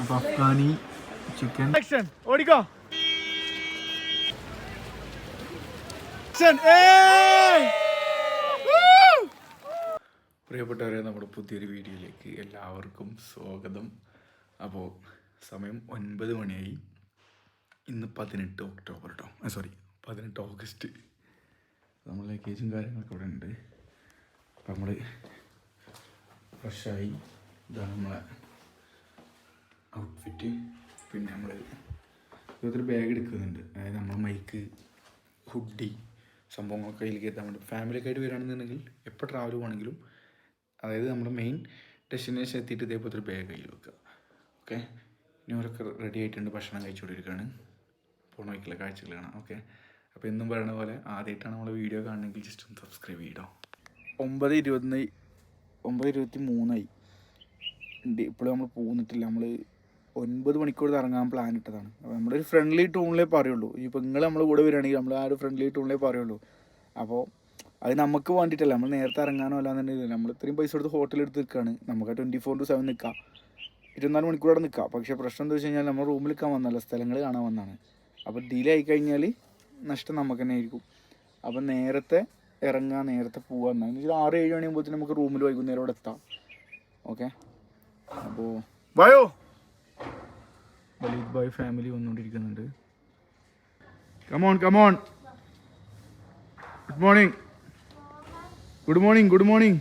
അപ്പോൾ അഫ്ഗാനി ചിക്കൻ ഓടിക്കോ. പ്രിയപ്പെട്ടവരെ നമ്മുടെ പുതിയൊരു വീഡിയോയിലേക്ക് എല്ലാവർക്കും സ്വാഗതം. അപ്പോൾ സമയം ഒൻപത് മണിയായി. ഇന്ന് പതിനെട്ട് ഒക്ടോബർ കേട്ടോ സോറി പതിനെട്ട് ഓഗസ്റ്റ്. നമ്മൾ ലഗേജും കാര്യങ്ങളൊക്കെ ഇവിടെ ഉണ്ട്. അപ്പം നമ്മൾ ഫ്രഷായി ഇതാണ് നമ്മളെ ഔട്ട്ഫിറ്റ് പിന്നെ നമ്മൾ ഇതൊരു ബാഗ് എടുക്കുന്നുണ്ട്. അതായത് നമ്മളെ മൈക്ക് ഹുഡി സംഭവങ്ങളൊക്കെ കയ്യിലേക്ക് എത്താൻ വേണ്ടി. ഫാമിലിയൊക്കെ ആയിട്ട് വരികയാണെന്നുണ്ടെങ്കിൽ എപ്പോൾ ട്രാവൽ പോകണമെങ്കിലും അതായത് നമ്മുടെ മെയിൻ ഡെസ്റ്റിനേഷൻ എത്തിയിട്ട് ഇതേപോലത്തെ ഒരു ബാഗ് കയ്യിൽ വെക്കുക. ഓക്കെ ഇനി അവരൊക്കെ റെഡി ആയിട്ടുണ്ട്. ഭക്ഷണം കഴിച്ചുകൊണ്ടിരിക്കുകയാണ്. പോണ വയ്ക്കില്ല കാഴ്ചകൾ കാണാം ഓക്കെ അപ്പോൾ എന്നും പറയണ പോലെ ആദ്യമായിട്ടാണ് നമ്മൾ വീഡിയോ കാണണമെങ്കിൽ ജസ്റ്റ് ഒന്ന് സബ്സ്ക്രൈബ് ചെയ്യണം ഒമ്പത് ഇരുപത്തി ഒമ്പത് ഇരുപത്തി മൂന്നായി ഉണ്ട്. ഇപ്പോഴും നമ്മൾ പോന്നിട്ടില്ല. നമ്മൾ ഒൻപത് മണിക്കൂർ ഇറങ്ങാൻ പ്ലാൻ ഇട്ടതാണ്. അപ്പോൾ നമ്മളൊരു ഫ്രണ്ട്ലി ടൂണിലേ പറയുള്ളൂ. ഇപ്പോൾ നിങ്ങൾ നമ്മൾ കൂടെ വരികയാണെങ്കിൽ നമ്മൾ ആ ഒരു ഫ്രണ്ട്ലി ടൂണിലേ പറയുള്ളൂ. അപ്പോൾ അത് നമുക്ക് വേണ്ടിയിട്ടല്ല നമ്മൾ നേരത്തെ ഇറങ്ങാനോ അല്ലാന്നുണ്ടെങ്കിൽ നമ്മൾ ഇത്രയും പൈസ കൊടുത്ത് ഹോട്ടലിൽ എടുത്ത് നിൽക്കുകയാണ് നമുക്ക് ട്വന്റി ഫോർ ടു സെവൻ നിൽക്കാം ഇരുപത്തിനാല് മണിക്കൂർ അവിടെ നിൽക്കാം പക്ഷേ പ്രശ്നം എന്താ വെച്ച് കഴിഞ്ഞാൽ നമ്മൾ റൂമിൽ നിൽക്കാൻ വന്നല്ല സ്ഥലങ്ങൾ കാണാൻ വന്നാണ് അപ്പോൾ ഡിലേ ആയി കഴിഞ്ഞാൽ നഷ്ടം നമുക്ക് തന്നെ ആയിരിക്കും. അപ്പം നേരത്തെ ഇറങ്ങാൻ നേരത്തെ പോകാൻ എന്നാൽ ആറ് ഏഴ് മണിയാകുമ്പോഴത്തേക്കും നമുക്ക് റൂമിൽ വൈകുന്നേരം അവിടെ എത്താം. ഓക്കെ അപ്പോൾ ബയോ വലീദ് boy family വന്നുകൊണ്ടിരിക്കുന്നുണ്ട്. Come on come on good morning good morning good morning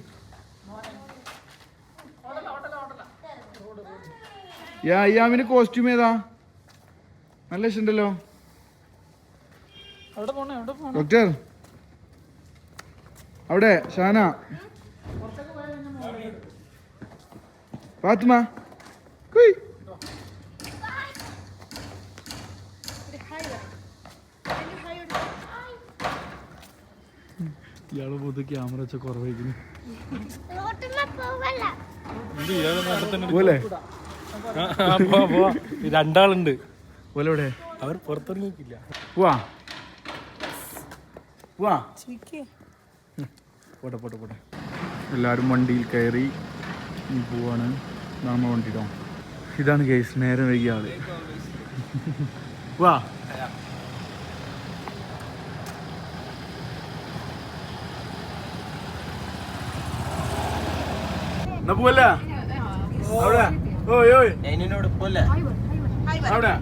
യാ അയ്യാമിന് കോസ്റ്റ്യൂം ഏതാ? നല്ല ഇഷ്ടമുണ്ടല്ലോ. ഡോക്ടർ അവിടെ ഷാന. ഫാത്തിമ കുയ്. ഇയാളെ പോത്ത് ക്യാമറ വെച്ച കുറവായിരിക്കുന്നു പോലെ. രണ്ടാളുണ്ട്. പോലെ എവിടെ? അവർ പുറത്തിറങ്ങിയിട്ടില്ല. പോവാ. പോവാ. പോട്ടെ പോട്ടെ പോട്ടെ. എല്ലാവരും വണ്ടിയിൽ കയറി പോവാണ്. നമ്മ വണ്ടിയിടോ ഇതാണ് കേസ് നേരം വൈകിയ ആൾ. വാ. എന്നാ പോവല്ലേ? അവിടെ. ഓയ് ഓയ്. എന്നോട് പോലെ അവിടെ.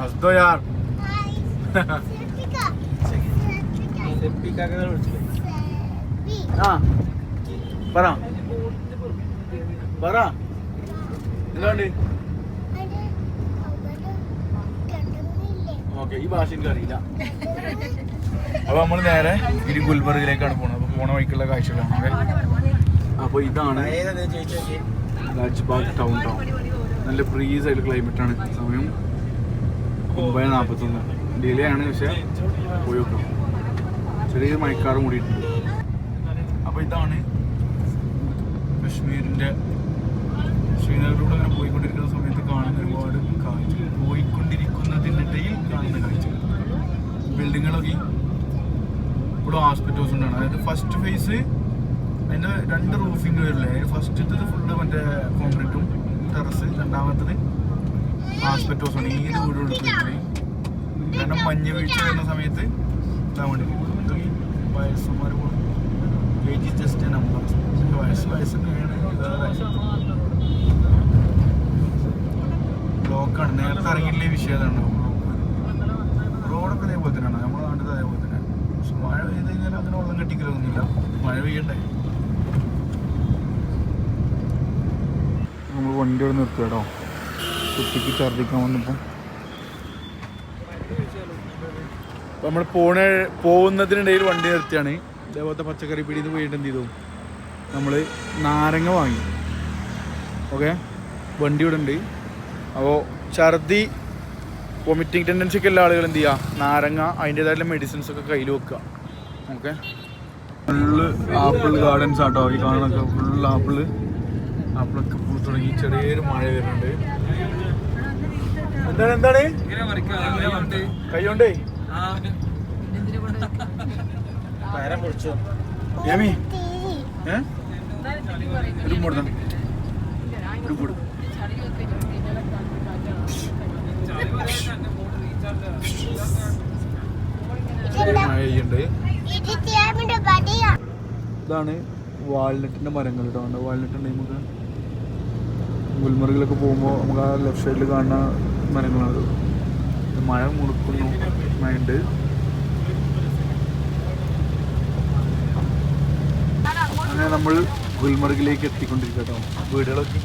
ഹസ്തോ യാർ. ആ പറ. പറ. എന്തുകൊണ്ട് ഓക്കെ ഈ ഭാഷ എനിക്ക് അറിയില്ല. അപ്പൊ നമ്മൾ നേരെ ഇനി ഗുൽബർഗിലേക്കാണ് പോണത്. അപ്പൊ പോണ വഴിക്കുള്ള കാഴ്ചകളാണ്. ഓക്കെ? അപ്പൊ ഇതാണ് രാജ്ബാഗ് ടൗൺ ടൗൺ നല്ല ഫ്രീസ് ആയിട്ട് ക്ലൈമറ്റ് ആണ് സമയം ഒമ്പത് നാൽപ്പത്തൊന്ന് ഡിലേ ആണ് പക്ഷെ പോയി നോക്കാം. ചെറിയ മഴക്കാറും മൂടിയിട്ടുണ്ട്. അപ്പോൾ ഇതാണ് കശ്മീരിന്റെ ശ്രീനഗറിലൂടെ അങ്ങനെ പോയിക്കൊണ്ടിരിക്കുന്ന സമയത്ത് കാണുന്ന ഒരുപാട് കാഴ്ചകൾ. പോയിക്കൊണ്ടിരിക്കുന്നതിനിടയിൽ കാണുന്ന കാഴ്ചകൾ. ബിൽഡിങ്ങുകളൊക്കെ ഇവിടെ ഹോസ്പിറ്റൽസ് ഉണ്ടാണ്. അതായത് ഫസ്റ്റ് ഫേസ് അതിന്റെ രണ്ട് റൂഫിന്റെ വരില്ലേ? ഫസ്റ്റത്തത് ഫുള്ള് മറ്റേ കോൺക്രീറ്റും ടെറസ് രണ്ടാമത്തത് ആസ്പെറ്റോസ് ആണ്. ഒരു വീട് കൊടുത്തിട്ടുണ്ട് കാരണം മഞ്ഞ് വീഴ്ച വരുന്ന സമയത്ത് ഇതാ വേണ്ടി. വയസ്സന്മാർ പോകും ജസ്റ്റ് നമ്പർ വയസ്സ് വയസ്സൊക്കെയാണ് ബ്ലോക്കാണ് നേരത്തെ ഇറങ്ങിയിട്ടില്ലേ വിഷയം റോഡൊക്കെ അതേപോലെ തന്നെയാണ്. നമ്മുടെ നാട്ടിൽ അതേപോലെ തന്നെ. പക്ഷെ മഴ പെയ്ത് കഴിഞ്ഞാൽ അങ്ങനെ വെള്ളം കെട്ടിക്കലൊന്നുമില്ല. മഴ പെയ്യണ്ടേ? നമ്മൾ വണ്ടി ഇവിടെ നിർത്തുക കേട്ടോ. കുട്ടിക്ക് ഛർദ്ദിക്കാൻ വന്നപ്പോൾ. നമ്മൾ പോണ പോകുന്നതിനിടയിൽ വണ്ടി നിർത്തിയാണ്. ഇതേപോലത്തെ പച്ചക്കറി പിടി നിന്ന് പോയിട്ട് എന്ത് ചെയ്തു? നമ്മൾ നാരങ്ങ വാങ്ങി. ഓക്കെ? വണ്ടി ഇവിടെ ഉണ്ട്. അപ്പോൾ ഛർദി വൊമിറ്റിംഗ് ടെൻഡൻസി ഒക്കെ ഉള്ള ആളുകൾ എന്ത് ചെയ്യുക നാരങ്ങ അതിന്റെതായിട്ടുള്ള മെഡിസിൻസ് ഒക്കെ കയ്യിൽ വെക്കുക. ഓക്കെ ഫുള്ള് ആപ്പിൾ ഗാർഡൻസ് ആട്ടോ. ഈ കാണുന്നൊക്കെ ഫുള്ള് ആപ്പിൾ ആപ്പിളൊക്കെ പൂ തുടങ്ങി ചെറിയൊരു മഴ വരുന്നുണ്ട്. എന്താണ് എന്താണ്? കൈകൊണ്ടേ ഒരു മൂട് മഴ പെയ്യുണ്ട് ഇത് ചെയ്യാമിന്റെ പടിയാ ഇതാണ് വാൾനട്ടിന്റെ മരങ്ങൾ കേട്ടോ ഉണ്ട് വാൾനട്ട് ഉണ്ടെങ്കിൽ നമുക്ക് ഗുൽമർഗിലൊക്കെ പോകുമ്പോൾ നമുക്ക് ആ ലെഫ്റ്റ് സൈഡിൽ കാണുന്ന മരങ്ങളാണ് മഴ മുറുക്കുന്നു മൈൻഡ് അങ്ങനെ നമ്മൾ ഗുൽമർഗിലേക്ക് എത്തിക്കൊണ്ടിരിക്കുക കേട്ടോ വീടുകളൊക്കെ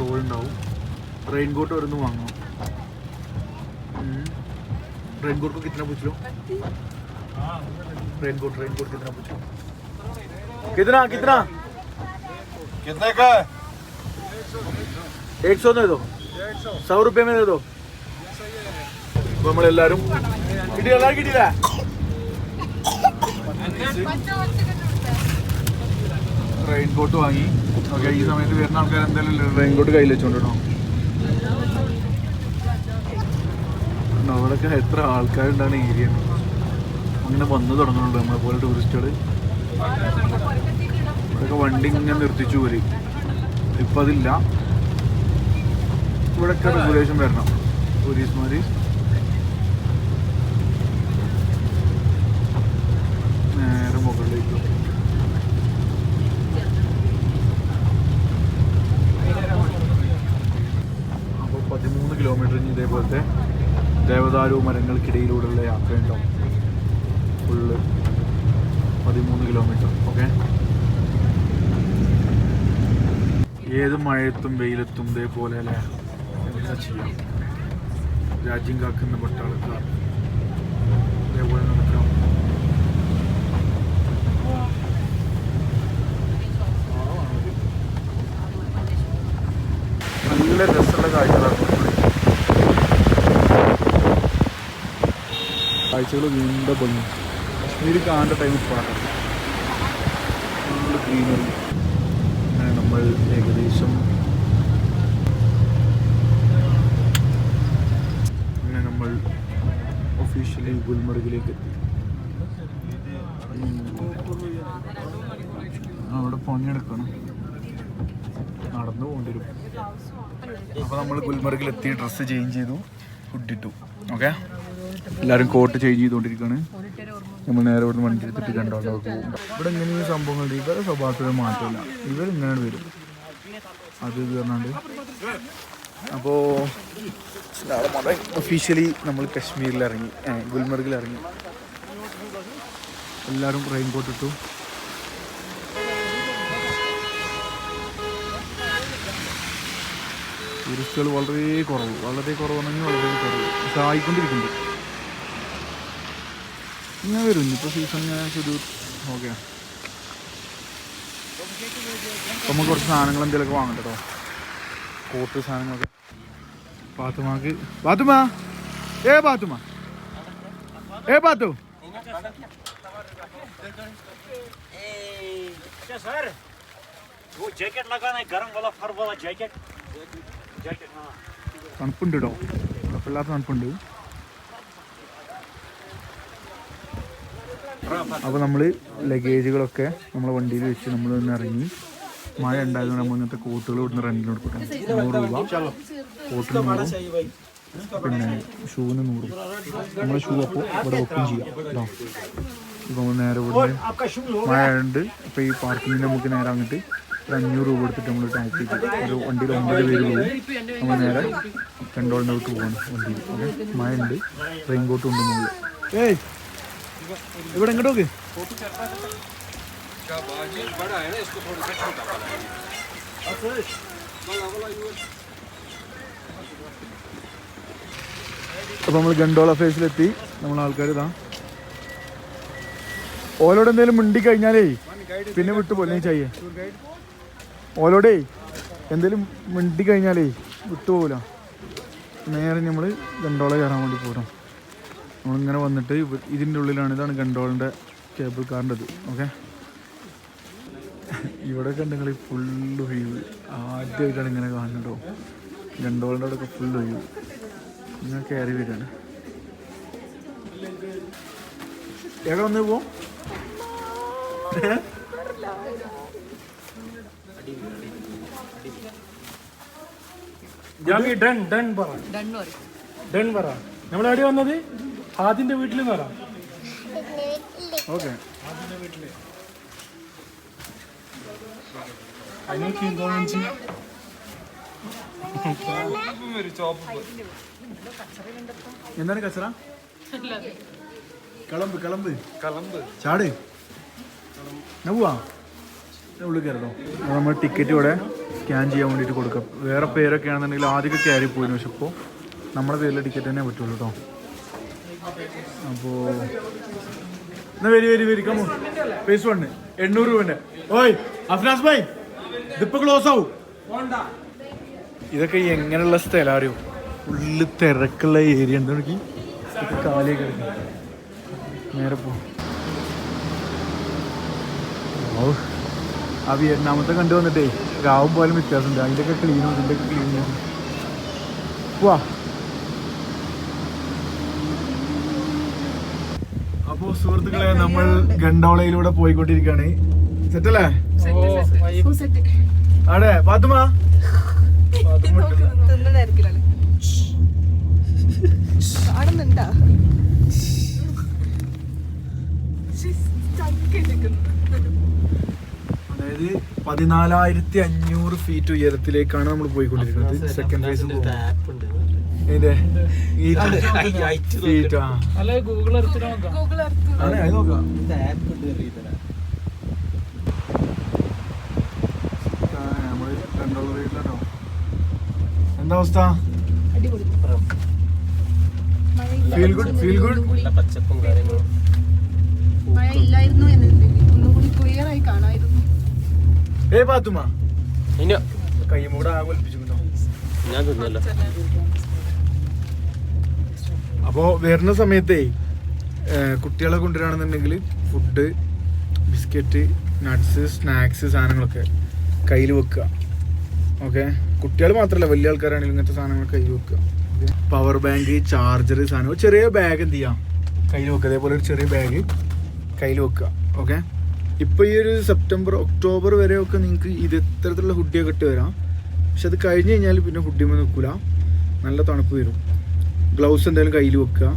തോളുണ്ടാവും റെയിൻ കോട്ട് വരുന്നു വാങ്ങാം रेनकोट को कितना पूछ लो रेनकोट रेनकोट कितना पूछ लो कितना कितना कितने का एक सौ दे दो सौ रुपये में दे दो അപ്പൊ നമ്മളെല്ലാരും കിട്ടിയല്ല കിട്ടിയില്ല റെയിൻ കോട്ട് വാങ്ങി ഓക്കെ ഈ സമയത്ത് വരുന്ന ആൾക്കാർ എന്തായാലും റെയിൻ കോട്ട് കയ്യിൽ വെച്ചോണ്ട് അവിടെയൊക്കെ എത്ര ആൾക്കാരുണ്ടാണ് ഏരിയ അങ്ങനെ വന്നു തുടങ്ങുന്നുണ്ട് നമ്മളെ പോലെ ടൂറിസ്റ്റുകൾ ഇവിടെയൊക്കെ വണ്ടി ഇങ്ങനെ നിർത്തിച്ചു പോലും ഇപ്പം അതില്ല ഇവിടെയൊക്കെ റെഗുലേഷൻ വരണം. പോലീസ്മാർ നേരെ മുകളിലേക്ക് അപ്പോൾ പതിമൂന്ന് കിലോമീറ്ററിന് ഇതേപോലത്തെ ദേവദാരു മരങ്ങൾക്കിടയിലൂടെയുള്ള യാത്രയുണ്ടാവും ഫുള്ള് പതിമൂന്ന് കിലോമീറ്റർ ഓക്കെ ഏത് മഴയത്തും വെയിലത്തും ഇതേപോലെ അല്ലേ? എന്താ ചെയ്യാം? രാജ്യം കാക്കുന്ന പട്ടാളക്കാർ ഇതേപോലെ നടക്കാം നല്ല രസമുള്ള കാഴ്ചകളാണ് കാഴ്ചകൾ വീണ്ട കാശ്മീർ കാണേണ്ട ടൈം പാടാണ് ഫുള്ള് ഗ്രീനറി അങ്ങനെ നമ്മൾ ഏകദേശം അങ്ങനെ നമ്മൾ ഒഫീഷ്യലി ഗുൽമർഗിലേക്ക് എത്തി. അവിടെ പണിയെടുക്കണം. നടന്നു പോകേണ്ടി വരും അപ്പോൾ നമ്മൾ ഗുൽമർഗിൽ എത്തി ഡ്രസ്സ് ചേഞ്ച് ചെയ്തു ഫുഡിട്ടു ഓക്കെ എല്ലാവരും കോട്ട് ചേഞ്ച് ചെയ്തുകൊണ്ടിരിക്കുകയാണ്. നമ്മൾ നേരെ ഇവിടുന്ന് വണ്ടി എടുത്തിട്ട് പോകും. ഇവിടെ ഇങ്ങനെ ഈ സംഭവങ്ങളുണ്ട്. ഇവരുടെ സ്വഭാവത്തിൽ മാറ്റമില്ല. ഇവരിങ്ങനെ വരും അത് ഇത് പറഞ്ഞാണ്ട്. അപ്പോൾ ഒഫീഷ്യലി നമ്മൾ കശ്മീരിൽ ഇറങ്ങി. ഗുൽമർഗിൽ ഇറങ്ങി. എല്ലാരും റെയിൻ കോട്ട് ഇട്ടു. ടൂറിസ്റ്റുകൾ വളരെ കുറവ്. വളരെ കുറവാണെങ്കിൽ വളരെ കുറവ്. പക്ഷെ ഇങ്ങനെ വരും. ഇനിയിപ്പോൾ സീസൺ ഒരു ഓക്കെ നമുക്ക് കുറച്ച് സാധനങ്ങൾ എന്തെങ്കിലുമൊക്കെ വാങ്ങണ്ട കേട്ടോ. കോട്ട് സാധനങ്ങളൊക്കെ. പാത്തുമാക്ക് പാത്തുമ ഏ പാത്തുമ ഏ പാത്തു തണുപ്പുണ്ട് കേട്ടോ. കുഴപ്പമില്ലാത്ത തണുപ്പുണ്ട്. അപ്പോൾ നമ്മൾ ലഗേജുകളൊക്കെ നമ്മളെ വണ്ടിയിൽ വെച്ച് നമ്മൾ നിന്ന് ഇറങ്ങി. മഴ ഉണ്ടായതുകൊണ്ട് നമ്മൾ ഇന്നത്തെ കോട്ടുകൾ ഇവിടുന്ന് റെന്റിന് കൊടുക്കണം നൂറ് രൂപ. കോട്ടിൽ നൂറ്. പിന്നെ ഷൂവിന് നൂറ്. നമ്മളെ ഷൂ അപ്പോൾ ഇവിടെ ബുക്കും ചെയ്യാം. കേട്ടോ ഇപ്പോൾ നേരെ ഇവിടെ മഴ ഉണ്ട് ഇപ്പോൾ ഈ പാർക്കിങ്ങിൽ നമുക്ക് നേരെ വന്നിട്ട് ഒരു അഞ്ഞൂറ് രൂപ എടുത്തിട്ട് നമ്മൾ ടാക്സി ഒരു വണ്ടിയിൽ ഒമ്പത് പേര് പോകും നമ്മൾ നേരെ കണ്ടോളിന്റെ പോകണം വണ്ടിയിൽ. മഴ ഉണ്ട്. റെയിൻ കോട്ടും ഉണ്ട് മുകളിൽ ഏയ്. ഇവിടെ ഇങ്ങോട്ട് നോക്ക്. അപ്പോൾ നമ്മൾ ഗണ്ടോള ഫേസിലെത്തി നമ്മൾ ആൾക്കാർ ഇതാ. ഓലോട് എന്തെങ്കിലും മിണ്ടി കഴിഞ്ഞാലേ പിന്നെ വിട്ടുപോലെ ചെയ്യേ. ഓലോടേ എന്തെങ്കിലും മിണ്ടി കഴിഞ്ഞാലേ വിട്ടുപോകില്ല നേരെ നമ്മൾ ഗണ്ടോള കയറാൻ വേണ്ടി പോകണം നമ്മളിങ്ങനെ വന്നിട്ട് ഇതിന്റെ ഉള്ളിലാണ് ഇതാണ് ഗണ്ടോളിന്റെ കേബിൾ കാറിന്റെത് ഓക്കെ ഇവിടെ കണ്ടെങ്കിൽ ഫുള്ള് ഒഴിവ്. ആദ്യമായിട്ടാണ് ഇങ്ങനെ കാണുന്നുണ്ടോ ഗണ്ടോളിന്റെ അവിടെ ഒക്കെ ഫുള്ള് ഒഴിവ്. ഇങ്ങനെ കയറി വരികയാണ്. എവിടെ വന്ന് പോവും? ജാമി ഡൺ ഡൺ പറ. ഡൺ പറ. നമ്മൾ എവിടെ വന്നത്? ആദിന്റെ വീട്ടിൽ നിന്ന് വരാം. ഓക്കെ അതിനൊക്കെ ഇൻകോളൻസി എന്താണ് കച്ചറ? കളമ്പ് കളമ്പ്. കളമ്പ്. ചാട്. പോവാ? ഉള്ളിൽ കയറണോ നമ്മൾ ടിക്കറ്റ് ഇവിടെ സ്കാൻ ചെയ്യാൻ വേണ്ടിയിട്ട് കൊടുക്കാം. വേറെ പേരൊക്കെ ആണെന്നുണ്ടെങ്കിൽ ആദ്യമൊക്കെ കയറി പോയിരുന്നു പക്ഷെ ഇപ്പോൾ നമ്മുടെ പേരിലെ ടിക്കറ്റ് തന്നെ പറ്റുള്ളൂ കേട്ടോ അപ്പോൾ എന്നാ വരി വരി വരി കമോ ഫേസ് വണ് എണ്ണൂറ് രൂപന്റെ ഓയ് അഫ്നാസ് ഭായ് ഇതിപ്പോ ക്ലോസ് ആവും. ഇതൊക്കെ എങ്ങനെയുള്ള സ്ഥലം അറിയോ? ഉള്ളിൽ തിരക്കുള്ള ഏരിയ ഉണ്ട്. നോക്കി കാലേ കിടക്കും നേരെ പോ. ഓ ആ വിയറ്റ്നാമത്തെ കണ്ടു വന്നിട്ടേ രാവും പോലും വ്യത്യാസമുണ്ട്. അതിന്റെയൊക്കെ ക്ലീനും ഇതിന്റെയൊക്കെ ക്ലീനും വാ. അപ്പോ സുഹൃത്തുക്കളെ നമ്മൾ ഗണ്ടോളയിലൂടെ പോയിക്കൊണ്ടിരിക്കുകയാണ്. സെറ്റല്ലേ? ആടെ പാത്തുമ അതായത് പതിനാലായിരത്തി അഞ്ഞൂറ് ഫീറ്റ് ഉയരത്തിലേക്കാണ് നമ്മൾ പോയിക്കൊണ്ടിരിക്കുന്നത്. സെക്കൻഡ് ഫേസ് ഇതിന്റെ ഗൂഗിൾ എന്താ അവസ്ഥ? ഫീൽ ഗുഡ് ഫീൽ ഗുഡ് മഴ ഇല്ലായിരുന്നു എന്നുണ്ടെങ്കിൽ ഒന്നും കൂടി ക്ലിയർ ആയി കാണായിരുന്നു. ഏ കൈ മൂടെ ആകെ ഒലിപ്പിച്ചിട്ടുണ്ടോ ഞാൻ തിന്നല്ലോ. അപ്പോൾ വരുന്ന സമയത്തേ കുട്ടികളെ കൊണ്ടുവരികയാണെന്നുണ്ടെങ്കിൽ ഫുഡ് ബിസ്ക്കറ്റ് നട്ട്സ് സ്നാക്സ് സാധനങ്ങളൊക്കെ കയ്യിൽ വെക്കുക. ഓക്കെ കുട്ടികൾ മാത്രമല്ല വലിയ ആൾക്കാരാണെങ്കിലും ഇങ്ങനത്തെ സാധനങ്ങൾ കയ്യിൽ വെക്കുക. പവർ ബാങ്ക് ചാർജർ സാധനം ചെറിയ ബാഗ് എന്ത് ചെയ്യാം? കയ്യിൽ വെക്കുക. അതേപോലെ ഒരു ചെറിയ ബാഗ് കയ്യിൽ വെക്കുക. ഓക്കെ ഇപ്പോൾ ഈ ഒരു സെപ്റ്റംബർ ഒക്ടോബർ വരെയൊക്കെ നിങ്ങൾക്ക് ഇത് ഇത്തരത്തിലുള്ള ഹുഡിയൊക്കെ ഇട്ട് വരാം. പക്ഷെ അത് കഴിഞ്ഞ് കഴിഞ്ഞാൽ പിന്നെ ഹുഡിമ നിൽക്കില്ല നല്ല തണുപ്പ് വരും. ഗ്ലൗസ് എന്തായാലും കയ്യിൽ വെക്കുക.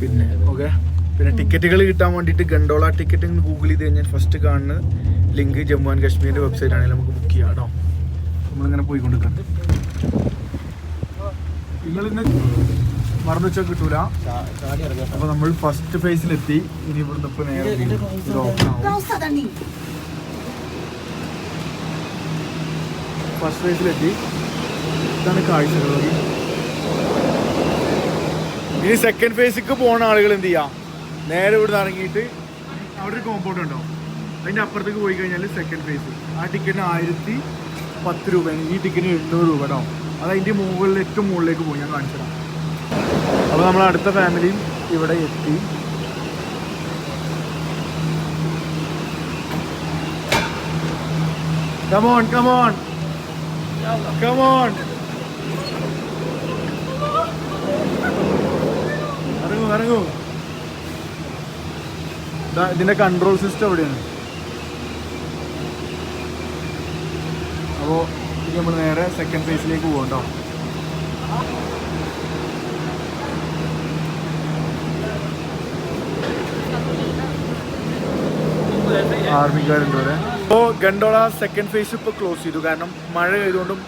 പിന്നെ ഓക്കെ പിന്നെ ടിക്കറ്റുകൾ കിട്ടാൻ വേണ്ടിയിട്ട് ഗണ്ടോള ടിക്കറ്റ് ഗൂഗിൾ ചെയ്ത് കഴിഞ്ഞാൽ ഫസ്റ്റ് കാണുന്ന ലിങ്ക് ജമ്മു ആൻഡ് കാശ്മീരിന്റെ വെബ്സൈറ്റ് ആണെങ്കിൽ നമുക്ക് ബുക്ക് ചെയ്യാം കേട്ടോ നമ്മളിങ്ങനെ പോയിക്കൊണ്ടിരിക്കുന്നത് നിങ്ങളിന്ന് മറന്നു വെച്ചാൽ കിട്ടൂല. അപ്പൊ നമ്മൾ ഫസ്റ്റ് ഫേസിലെത്തി ഇനി ഇവിടുന്ന് ഇപ്പൊ നേരെ. ഫസ്റ്റ് ഫേസിലെത്തി ഇതാണ് കാഴ്ചകൾ. ഇനി സെക്കൻഡ് ഫേസിക്ക് പോണ ആളുകൾ എന്ത് ചെയ്യാം? നേരെ ഇവിടെ ഇറങ്ങിയിട്ട് അവിടെ ഒരു കോമ്പൗണ്ട് ഉണ്ടോ? അതിന്റെ അപ്പുറത്തേക്ക് പോയി കഴിഞ്ഞാൽ സെക്കൻഡ് ഫേസ് ആ ടിക്കറ്റിന് ആയിരത്തി പത്ത് രൂപയാണ് ഈ ടിക്കറ്റിന് എണ്ണൂറ് രൂപ കേട്ടോ അത് അതിന്റെ മുകളിൽ ഏറ്റവും മുകളിലേക്ക് പോയി. ഞാൻ കാണിച്ചു തരാം. അപ്പോൾ നമ്മൾ അടുത്ത ഫാമിലിയും ഇവിടെ എത്തി. കമോൺ കമോൺ കമോൺ ഇറങ്ങൂ ഇതിന്റെ കൺട്രോൾ സിസ്റ്റം എവിടെയാണ്? അപ്പോൾ ഇനി നമ്മൾ നേരെ സെക്കൻഡ് ഫേസിലേക്ക് പോകും കേട്ടോ ആർമിക്കാരുണ്ട് ഇവിടെ ഇപ്പോൾ ഗണ്ടോള സെക്കൻഡ് ഫേസ് ഇപ്പോൾ ക്ലോസ് ചെയ്തു. കാരണം മഴ ആയതുകൊണ്ടും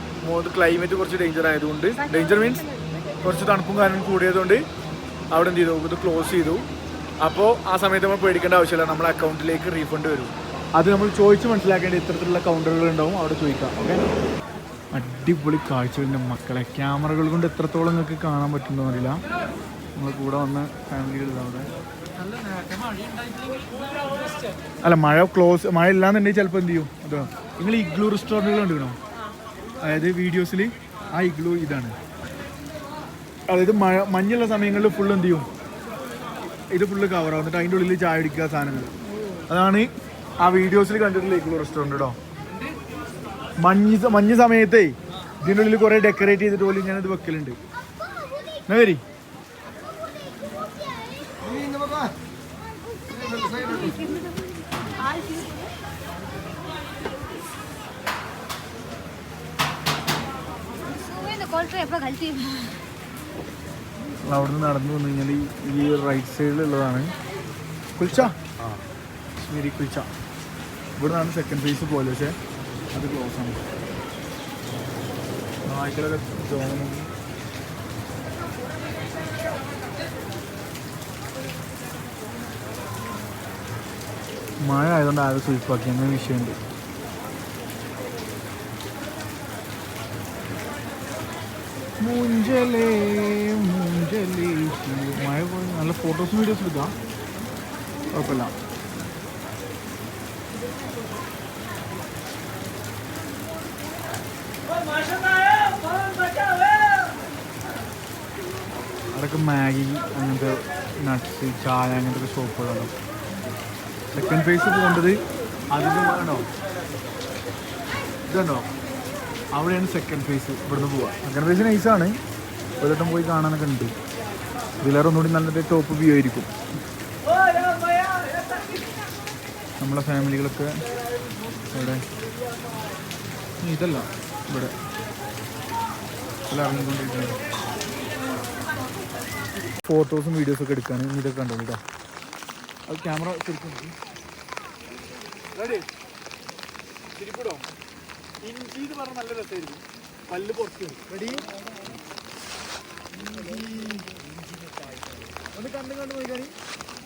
ക്ലൈമറ്റ് കുറച്ച് ഡേഞ്ചർ ആയതുകൊണ്ട് ഡേഞ്ചർ മീൻസ് കുറച്ച് തണുപ്പും കാരണം കൂടിയതുകൊണ്ട് അവിടെ എന്ത് ചെയ്തു? ഇത് ക്ലോസ് ചെയ്തു. അപ്പോൾ ആ സമയത്ത് നമ്മൾ പേടിക്കേണ്ട ആവശ്യമില്ല. നമ്മുടെ അക്കൗണ്ടിലേക്ക് റീഫണ്ട് വരും. അത് നമ്മൾ ചോദിച്ച് മനസ്സിലാക്കേണ്ട ഇത്തരത്തിലുള്ള കൗണ്ടറുകൾ ഉണ്ടാവും. അവിടെ ചോദിക്കാം. ഓക്കെ അടിപൊളി കാഴ്ചകളുടെ മക്കളെ. ക്യാമറകൾ കൊണ്ട് എത്രത്തോളം നിങ്ങൾക്ക് കാണാൻ പറ്റുന്നോ അറിയില്ല. നമ്മൾ കൂടെ വന്ന ഫാമിലികൾ അവിടെ. അല്ല മഴ ക്ലോസ് മഴ ഇല്ലാന്നുണ്ടെങ്കിൽ ചിലപ്പോൾ എന്ത് ചെയ്യും? അതോ? നിങ്ങൾ ഇഗ്ലൂ റെസ്റ്റോറന്റുകൾ കണ്ടുകണോ അതായത് വീഡിയോസിൽ ആ ഇഗ്ലൂ ഇതാണ്. അതായത് മഴ മഞ്ഞുള്ള സമയങ്ങളിൽ ഫുൾ എന്ത് ചെയ്യും? ഇത് ഫുള്ള് കവറാവും എന്നിട്ട് അതിന്റെ ഉള്ളിൽ ചായ അടിക്കുക സാധനങ്ങൾ. അതാണ് ആ വീഡിയോസിൽ കണ്ടിട്ടുള്ള ഇഗ്ലൂ റെസ്റ്റോറന്റ് കേട്ടോ മഞ്ഞ് മഞ്ഞ് സമയത്തേ ഇതിന്റെ ഉള്ളിൽ കുറേ ഡെക്കറേറ്റ് ചെയ്തിട്ട് പോലും ഞാനത് വെക്കലുണ്ട്. എന്നാ വരി? എപ്പോ കളിച്ചു അവിടുന്ന് നടന്നു വന്നു കഴിഞ്ഞാൽ ഈ റൈറ്റ് സൈഡിലുള്ളതാണ് കുൽച്ച? കാശ്മീരി കുൽച്ച. നിന്നാണ് സെക്കൻഡ് ഫേസ് പോലെ പക്ഷേ അത് ക്ലോസ് ആണ്. മഴ ആയതുകൊണ്ട് ആകെ സ്വീപ്പാക്കി അങ്ങനെ വിഷയമുണ്ട്. മൂഞ്ചലേ മൂഞ്ചലേ മഴ പോയി നല്ല ഫോട്ടോസും വീഡിയോസും എടുക്കാം കുഴപ്പമില്ല. അതൊക്കെ മാഗി അങ്ങനത്തെ നട്ട്സ് ചായ അങ്ങനത്തെ ഷോപ്പുകളാണ് സെക്കൻഡ് ഫേസ് പോകേണ്ടത് അതിന്റെ വേണോ ഇതുണ്ടോ? അവിടെയാണ് സെക്കൻഡ് ഫേസ് ഇവിടുന്ന് പോവുക. സെക്കൻഡ് ഫേസ് നൈസാണ് ഒരു വട്ടം പോയി കാണാനൊക്കെ ഉണ്ട്. ഇതിലേറെ ഒന്നുകൂടി നല്ലൊരു ടോപ്പ് വ്യൂ ആയിരിക്കും. നമ്മളെ ഫാമിലികളൊക്കെ ഇവിടെ. ഇതല്ല ഇവിടെ. ഇറങ്ങിക്കൊണ്ടിരിക്കുന്നത് ഫോട്ടോസും ഒക്കെ എടുക്കാൻ ഇതൊക്കെ കണ്ടു? കേട്ടോ അത് ക്യാമറ ശരിക്കും ഇഞ്ചി എന്ന് പറഞ്ഞാൽ നല്ല രസമായിരിക്കും. പല്ല് പുറത്ത് റെഡി? ഒന്ന് കണ്ടും കണ്ടു നോക്കാനി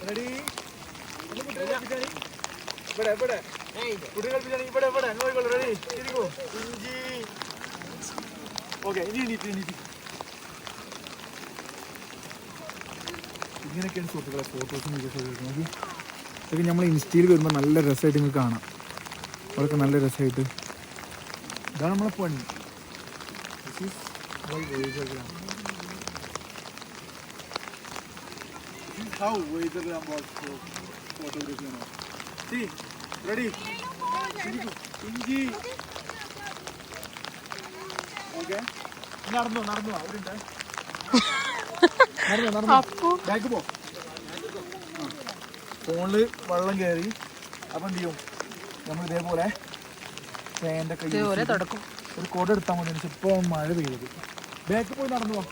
റെഡി ഒന്ന് കുട്ടികളെ കളിപ്പിച്ചാണി ഇവിടെ ഇവിടെ. കുട്ടികൾ കളിപ്പിച്ചാണി ഇവിടെ ഇവിടെ. നോക്കിക്കോളൂ റെഡി തിരിക്കോ ഇഞ്ചി. ഓക്കെ ഇനി എണീറ്റ് എണീറ്റ് ഇങ്ങനെയൊക്കെയാണ് സുഹൃത്തുക്കളെ ഫോട്ടോസും വീഡിയോസും ഒക്കെ നോക്കി. ഇതൊക്കെ നമ്മൾ ഇൻസ്റ്റയിൽ വരുമ്പോൾ നല്ല രസമായിട്ട് നിങ്ങൾക്ക് കാണാം. അതൊക്കെ നല്ല രസമായിട്ട്. ഇതാണ് നമ്മളെ പണി This is how. This is how Instagram works photography. You. See, ready? ഇഞ്ചി ഓക്കെ നടന്നു നടന്നു അവിടെ ഉണ്ട് നടന്നു നടന്നു ബാക്ക് പോ. ഫോണിൽ വെള്ളം കയറി അപ്പം എന്ത് ചെയ്യും? നമ്മൾ ഇതേപോലെ ഫാന്റെ കൈ ഇതേപോലെ തുടക്കും. ഒരു കോട എടുത്താൽ മതി. ഇപ്പോൾ മഴ പെയ്തത് ബാക്ക് പോയി നടന്നു? പോ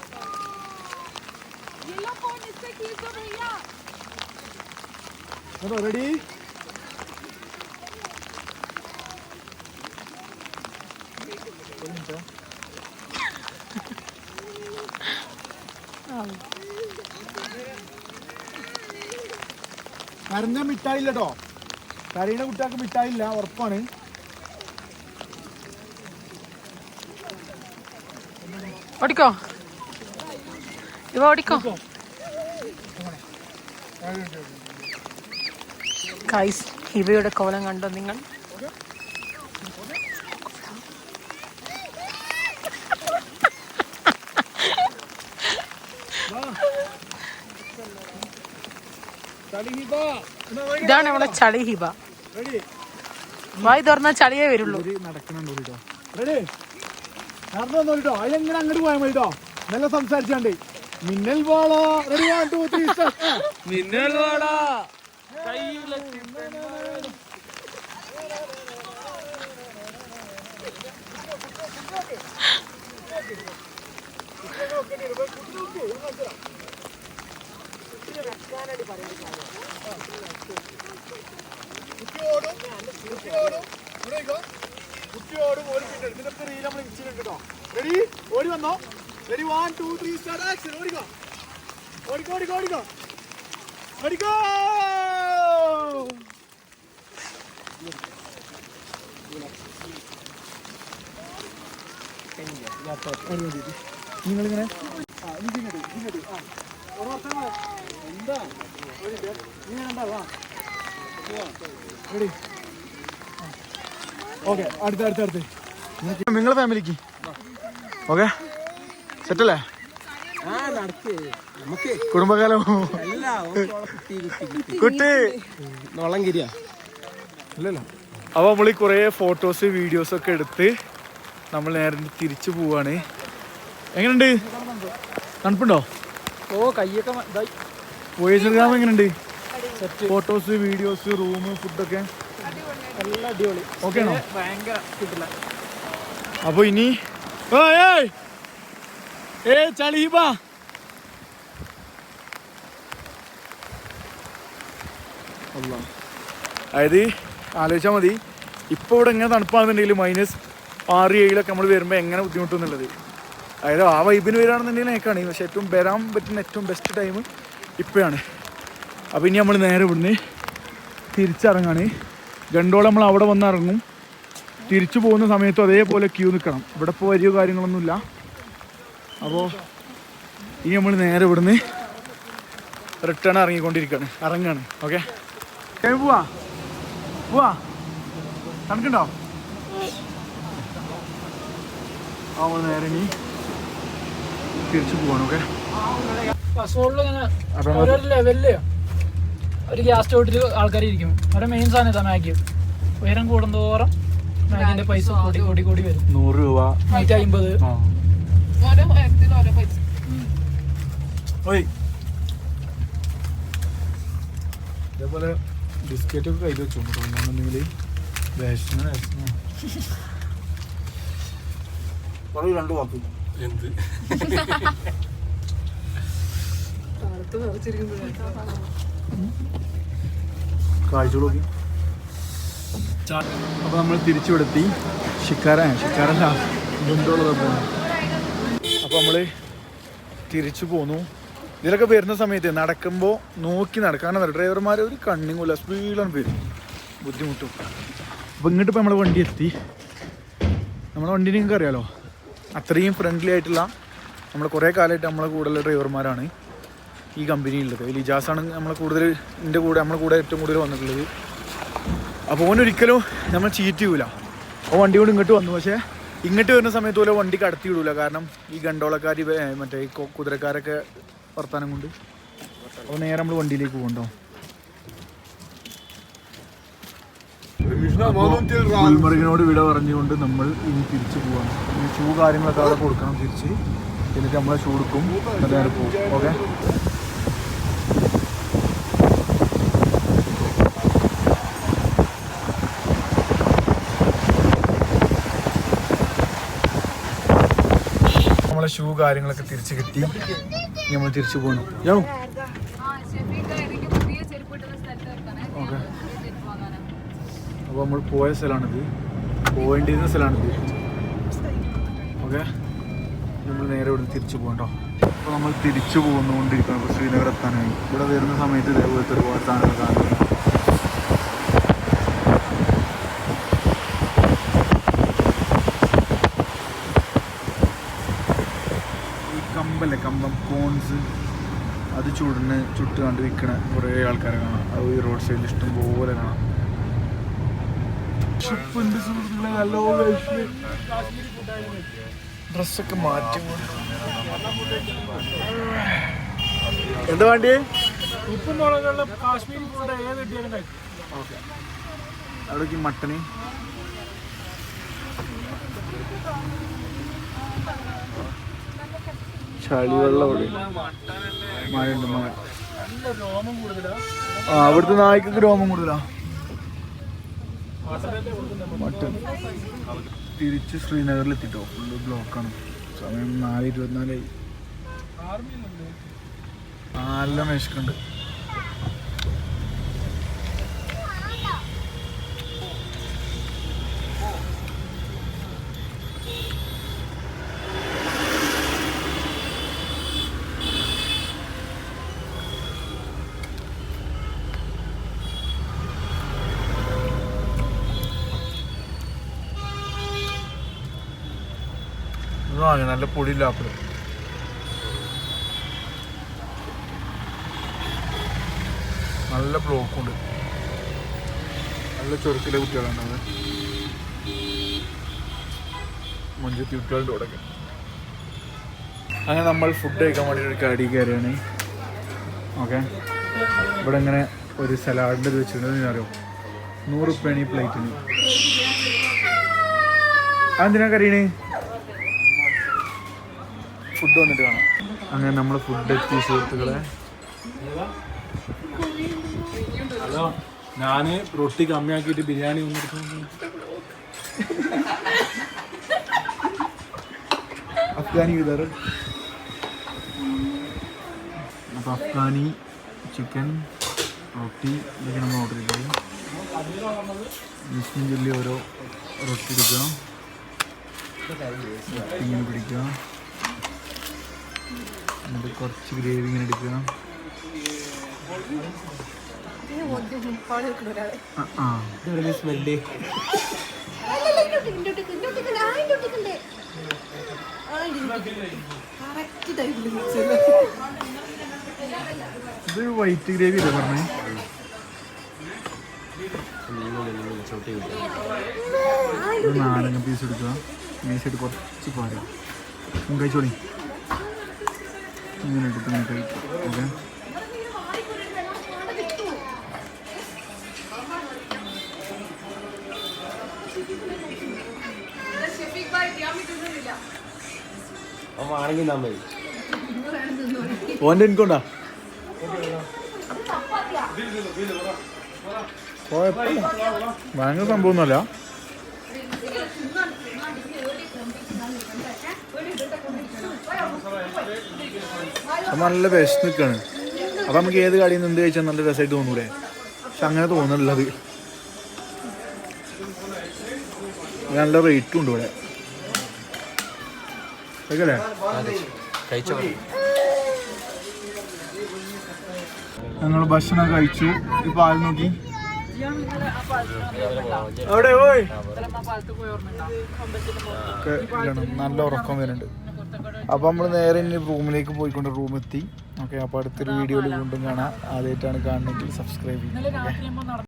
റെഡി കരഞ്ഞ മിഠായില്ല കേട്ടോ കരയുടെ കുട്ടികൾക്ക് മിഠായില്ല ഉറപ്പാണ്. ഓടിക്കോ. ഇവ ഓടിക്കോ. കൈസ് ഇവയുടെ കോലം കണ്ടോ നിങ്ങൾ? ഇതാണ് നമ്മളെ ചളി ഹിബ. വായി തുറന്നാൽ ചളിയേ വരുള്ളൂ. കേട്ടോ. അതിലെങ്ങനെ അങ്ങോട്ട് പോയാൽ മതി നല്ല സംസാരിച്ചാണ്ട്. മിന്നൽ വാള. റെഡി വൺ ടു ത്രീ മിന്നൽ വാള. കുട്ടിയോടും കുട്ടിയോടും കുട്ടിയോടും ഇതിനൊക്കെ റീൽ നമ്മൾ ഇൻസിഡന്റ് കേട്ടോ റെഡി ഓടി വന്നോ. Ready one two three start action ഓടിക്കോ ഓടിക്കോ ഓടിക്കോ ഓടിക്കോ ഓടിക്കോ നിങ്ങളിങ്ങനെ? ആ ഇതിങ്ങോട്ട് ഇതിങ്ങോട്ട് ആ. എന്താ? നീ ഉണ്ടാവാ റെഡി ഓക്കെ അടുത്ത അടുത്ത അടുത്ത്. നിങ്ങളെ ഫാമിലിക്ക് ഓക്കെ? സെറ്റല്ലേ? കുടുംബകാലം. കുട്ടി. ഇല്ലല്ലോ അപ്പോൾ നമ്മൾ കുറേ ഫോട്ടോസ് വീഡിയോസ് ഒക്കെ എടുത്ത് നമ്മൾ നേരെ തിരിച്ചു പോവാണ്. എങ്ങനെയുണ്ട്? തണുപ്പുണ്ടോ? ഓ കയ്യൊക്കെ വോയിസ് ഗ്രാം എങ്ങനെയുണ്ട്? ഫോട്ടോസ് വീഡിയോസ് റൂം ഫുഡൊക്കെ ഓക്കെ ആണോ? ഭയങ്കര കിട്ടില്ല അപ്പൊ ഇനി ഏയ്, ചളീബാ അല്ലാ. അതായത് ആലോചിച്ചാൽ മതി. ഇപ്പോൾ ഇവിടെ എങ്ങനെ തണുപ്പാണെന്നുണ്ടെങ്കിൽ മൈനസ് ആറ് ഏഴിലൊക്കെ നമ്മൾ വരുമ്പോൾ എങ്ങനെ ബുദ്ധിമുട്ടുന്നുള്ളത്? അതായത് ആ വൈബിന് വരികയാണെന്നുണ്ടെങ്കിൽ നേക്കാണ് പക്ഷെ ഏറ്റവും വരാൻ പറ്റുന്ന ഏറ്റവും ബെസ്റ്റ് ടൈം ഇപ്പോഴാണ്. അപ്പോൾ ഇനി നമ്മൾ നേരെ ഇവിടുന്ന് തിരിച്ചിറങ്ങാണ്. ഗണ്ടോളം നമ്മൾ അവിടെ വന്ന് ഇറങ്ങും തിരിച്ചു പോകുന്ന സമയത്തും അതേപോലെ ക്യൂ നിൽക്കണം. ഇവിടെ ഇപ്പോൾ വലിയ കാര്യങ്ങളൊന്നുമില്ല. അപ്പോൾ ഇനി നമ്മൾ നേരെ ഇവിടുന്ന് റിട്ടേൺ ഇറങ്ങിക്കൊണ്ടിരിക്കുകയാണ് ഇറങ്ങാണ്. ഓക്കെ പോവാ. പോവാ. കണക്കുണ്ടോ? ആ നമ്മൾ നേരെ ഇനി തിരിച്ചു പോവാണ്. ഓക്കെ ഒരു ഗ്യാസ് ചോട്ടിൽ ആൾക്കാർ ഇരിക്കും. അവരെ മെയിൻ സാധനം ഇതാ മാഗി ഉയരം കൂടുന്തോറും മാഗിന്റെ പൈസ കൂടി കൂടി കൂടി വരും. നൂറ് രൂപ. നൂറ്റി അമ്പത് ആ ഓരോ കാര്യത്തിലും ഓരോ പൈസ ഓയ് ഇതേപോലെ ബിസ്ക്കറ്റ് ഒക്കെ കയ്യിൽ വെച്ചു. കൊണ്ടുണ്ടെങ്കിൽ വിഷമ വിഷമ പറയൂ രണ്ട് വാക്ക്. എന്ത്? കാഴ്ചകളൊക്കെ അപ്പൊ നമ്മൾ തിരിച്ചുവിടെത്തി. ഷിക്കാരാണ് ഷിക്കാരല്ല. ഗുണ്ടോളതൊക്കെ അപ്പൊ നമ്മൾ തിരിച്ചു പോന്നു. ഇതിലൊക്കെ വരുന്ന സമയത്ത് നടക്കുമ്പോൾ നോക്കി നടക്കാൻ ഡ്രൈവർമാർ ഒരു കണ്ണിങ്ങൂല സ്പീഡാണ് വരും ബുദ്ധിമുട്ടും. അപ്പോൾ ഇങ്ങോട്ട് ഇപ്പോൾ നമ്മൾ വണ്ടി എത്തി. നമ്മളെ വണ്ടി നിങ്ങൾക്ക് അറിയാലോ? അത്രയും ഫ്രണ്ട്ലി ആയിട്ടുള്ള നമ്മൾ കുറേ കാലമായിട്ട് നമ്മളെ കൂടെയുള്ള ഡ്രൈവർമാരാണ് ഈ കമ്പനിയിലുള്ളത് ലിജാസാണ് നമ്മളെ കൂടുതൽ എന്റെ കൂടെ നമ്മളെ കൂടെ ഏറ്റവും കൂടുതൽ വന്നിട്ടുള്ളത്. അപ്പോൾ ഓനൊരിക്കലും നമ്മൾ ചീറ്റ് ചെയ്യൂല. അപ്പോൾ വണ്ടി കൊണ്ട് ഇങ്ങോട്ട് വന്നു. പക്ഷേ ഇങ്ങോട്ട് വരുന്ന സമയത്ത് പോലെ വണ്ടി കടത്തി വിടൂല കാരണം ഈ ഗണ്ടോളക്കാർ മറ്റേ ഈ കുതിരക്കാരൊക്കെ വർത്താനം കൊണ്ട് അപ്പോൾ നേരെ നമ്മൾ വണ്ടിയിലേക്ക് പോകണ്ടോ? ഗുൽമർഗിനോട് വിട പറഞ്ഞുകൊണ്ട് നമ്മൾ ഇനി തിരിച്ചു പോവാണ്. ഈ ഷൂ കാര്യങ്ങളൊക്കെ അവിടെ കൊടുക്കണം തിരിച്ച്. എന്നിട്ട് നമ്മളെ ഷൂ എടുക്കും. എന്നിട്ട് പോകും ഓക്കെ? ഷൂ കാര്യങ്ങളൊക്കെ തിരിച്ചു കിട്ടി. നമ്മൾ തിരിച്ചു പോകണം യോ. ഓക്കെ. അപ്പോൾ നമ്മൾ പോയ സ്ഥലമാണിത് പോകേണ്ടിരുന്ന സ്ഥലമാണിത് ഓക്കെ. നമ്മൾ നേരെ ഇവിടെ തിരിച്ചു പോകണ്ടോ അപ്പോൾ നമ്മൾ തിരിച്ചു പോകുന്നുകൊണ്ടിരിക്കണം ശ്രീനഗർ എത്താനായി. ഇവിടെ വരുന്ന സമയത്ത് ഇതേപോലത്തെ ഒരുപാട് സാധനങ്ങൾ കാണുന്നു ഈ കമ്പല്ലേ കമ്പം കോൺസ് അത് ചൂടിന് ചുട്ട് കണ്ട് വിൽക്കണ കുറേ ആൾക്കാരെ കാണാം. അത് ഈ റോഡ് സൈഡിൽ ഇഷ്ടം പോലെ കാണാം. സുഹൃത്തുക്കളെ ഡ്രസ്സൊക്കെ മാറ്റി എന്താ വേണ്ടി? ഉപ്പും മുളകുള്ള കാശ്മീരി ഫുഡ് ഏത് കിട്ടിയാലും കഴിക്കും ഓക്കെ. അവിടേക്ക് മട്ടന്. ചളിവെള്ളം അവിടെ. മഴയുണ്ട് മഴ. ആ അവിടുത്തെ നായ്ക്കൊക്കെ രോമം കൂടുതലാ. മട്ടൻ. തിരിച്ച് ശ്രീനഗറിൽ എത്തിട്ടോ ഫുള്ള് ബ്ലോക്കാണ്. സമയം നാല് ഇരുപത്തിനാലായി നല്ല മേശക്കുണ്ട്. പൊടിയില്ല ആപ്പിൾ നല്ല ബ്ലോക്കുണ്ട്. നല്ല ചെറുക്കിലെ കുട്ടികളാണ് അത് മഞ്ചത്തി കുട്ടികളുടെ കൂടെ അങ്ങനെ നമ്മൾ ഫുഡ് കഴിക്കാൻ വേണ്ടി ഒരു കടി കയറിയാണ്. ഓക്കെ ഇവിടെ ഇങ്ങനെ ഒരു സലാഡിന്റെ ഇത് വെച്ചിട്ടുണ്ട്. അറിയോ? നൂറ് ഉപ്പയാണ് ഈ പ്ലേറ്റിന് അതെന്തിനാ കറിയണേ? ഫുഡ് വന്നിട്ട് കാണാം. അങ്ങനെ നമ്മൾ ഫുഡ് എത്തി സുഹൃത്തുക്കളെ. ഹലോ ഞാൻ റൊട്ടി കമ്മിയാക്കിയിട്ട് ബിരിയാണി ഒന്ന് അഫ്ഗാനി ഇതർ അപ്പോൾ അഫ്ഗാനി ചിക്കൻ റൊട്ടി ഇതൊക്കെ നമ്മൾ ഓർഡർ ചെയ്തത്. മുസ്ലിം ചൊല്ലി ഓരോ റൊട്ടി എടുക്കുക പിടിക്കാം ഇങ്ങനെ പിടിക്കുക എന്നിട്ട് കുറച്ച് ഗ്രേവി ഇങ്ങനെ എടുക്കുക ഇത് വൈറ്റ് ഗ്രേവി അല്ലേ പറഞ്ഞേ? നാരങ്ങ പീസ് എടുക്കുക പീസായിട്ട് കുറച്ച് പാരുക കഴിച്ചോളി. ഇങ്ങനെ എടുത്ത് ഇങ്ങനെ കഴിക്കും ഓക്കെ ഓന്റെ എനിക്കുണ്ടാ ഭയങ്കര സംഭവമൊന്നുമല്ല. അത് നല്ല വിശന്ന് നിൽക്കാണ് അപ്പൊ നമുക്ക് ഏത് കടയിൽ നിന്ന് എന്ത് കഴിച്ചാൽ നല്ല രസമായിട്ട് തോന്നൂലേ പക്ഷെ അങ്ങനെ തോന്നുന്നുള്ളത് നല്ല റേറ്റും ഉണ്ട് ഇവിടെ. കഴിക്കല്ലേ ഞങ്ങൾ ഭക്ഷണം കഴിച്ചു ഈ പാൽ നോക്കി. അവിടെ പോയി. നല്ല ഉറക്കം വരുന്നുണ്ട്. അപ്പൊ നമ്മൾ നേരെ ഇനി റൂമിലേക്ക് പോയിക്കൊണ്ട് റൂമെത്തി. ഓക്കെ അപ്പൊ അടുത്തൊരു വീഡിയോയിൽ വീണ്ടും കാണാം. ആദ്യമായിട്ടാണ് കാണുന്നെങ്കിൽ സബ്സ്ക്രൈബ് ചെയ്യും.